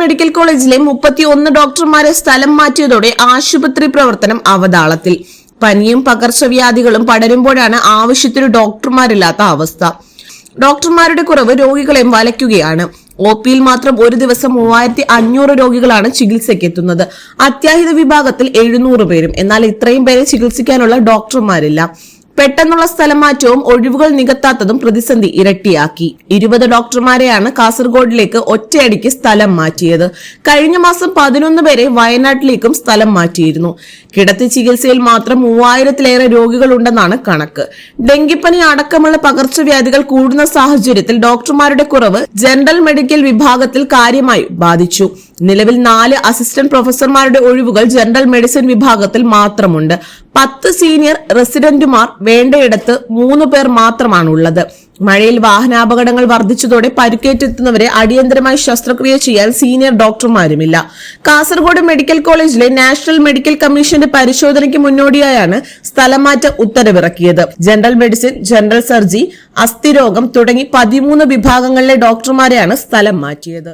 Medical കോളേജിലെ മുപ്പത്തി ഒന്ന് ഡോക്ടർമാരെ സ്ഥലം മാറ്റിയതോടെ ആശുപത്രി പ്രവർത്തനം അവതാളത്തിൽ. പനിയും പകർച്ചവ്യാധികളും പടരുമ്പോഴാണ് ആവശ്യത്തിന് ഡോക്ടർമാരില്ലാത്ത അവസ്ഥ. ഡോക്ടർമാരുടെ കുറവ് രോഗികളെ വലയ്ക്കുകയാണ്. ഒ പിയിൽ മാത്രം ഒരു ദിവസം മൂവായിരത്തി അഞ്ഞൂറ് രോഗികളാണ് ചികിത്സയ്ക്ക് എത്തുന്നത് അത്യാഹിത വിഭാഗത്തിൽ എഴുന്നൂറ് പേരും. എന്നാൽ ഇത്രയും പേരെ ചികിത്സിക്കാനുള്ള ഡോക്ടർമാരില്ല. പെട്ടെന്നുള്ള സ്ഥലമാറ്റവും ഒഴിവുകൾ നികത്താത്തതും പ്രതിസന്ധി ഇരട്ടിയാക്കി. ഇരുപത് ഡോക്ടർമാരെയാണ് കാസർഗോഡിലേക്ക് ഒറ്റയടിക്ക് സ്ഥലം മാറ്റിയത്. കഴിഞ്ഞ മാസം പതിനൊന്ന് പേരെ വയനാട്ടിലേക്കും സ്ഥലം മാറ്റിയിരുന്നു. കിടത്തി ചികിത്സയിൽ മാത്രം മൂവായിരത്തിലേറെ രോഗികളുണ്ടെന്നാണ് കണക്ക്. ഡെങ്കിപ്പനി അടക്കമുള്ള പകർച്ചവ്യാധികൾ കൂടുന്ന സാഹചര്യത്തിൽ ഡോക്ടർമാരുടെ കുറവ് ജനറൽ മെഡിക്കൽ വിഭാഗത്തിൽ കാര്യമായി ബാധിച്ചു. നിലവിൽ നാല് അസിസ്റ്റന്റ് പ്രൊഫസർമാരുടെ ഒഴിവുകൾ ജനറൽ മെഡിസിൻ വിഭാഗത്തിൽ മാത്രമുണ്ട്. പത്ത് സീനിയർ റെസിഡന്റുമാർ വേണ്ടയിടത്ത് മൂന്ന് പേർ മാത്രമാണ് ഉള്ളത് മഴയിൽ വാഹനാപകടങ്ങൾ വർദ്ധിച്ചതോടെ പരിക്കേറ്റെത്തുന്നവരെ അടിയന്തരമായി ശസ്ത്രക്രിയ ചെയ്യാൻ സീനിയർ ഡോക്ടർമാരുമില്ല. കാസർഗോഡ് മെഡിക്കൽ കോളേജിലെ നാഷണൽ മെഡിക്കൽ കമ്മീഷന്റെ പരിശോധനയ്ക്ക് മുന്നോടിയായാണ് സ്ഥലമാറ്റ ഉത്തരവിറക്കിയത്. ജനറൽ മെഡിസിൻ ജനറൽ സർജി അസ്ഥിരോഗം തുടങ്ങി പതിമൂന്ന് വിഭാഗങ്ങളിലെ ഡോക്ടർമാരെയാണ് സ്ഥലം മാറ്റിയത്.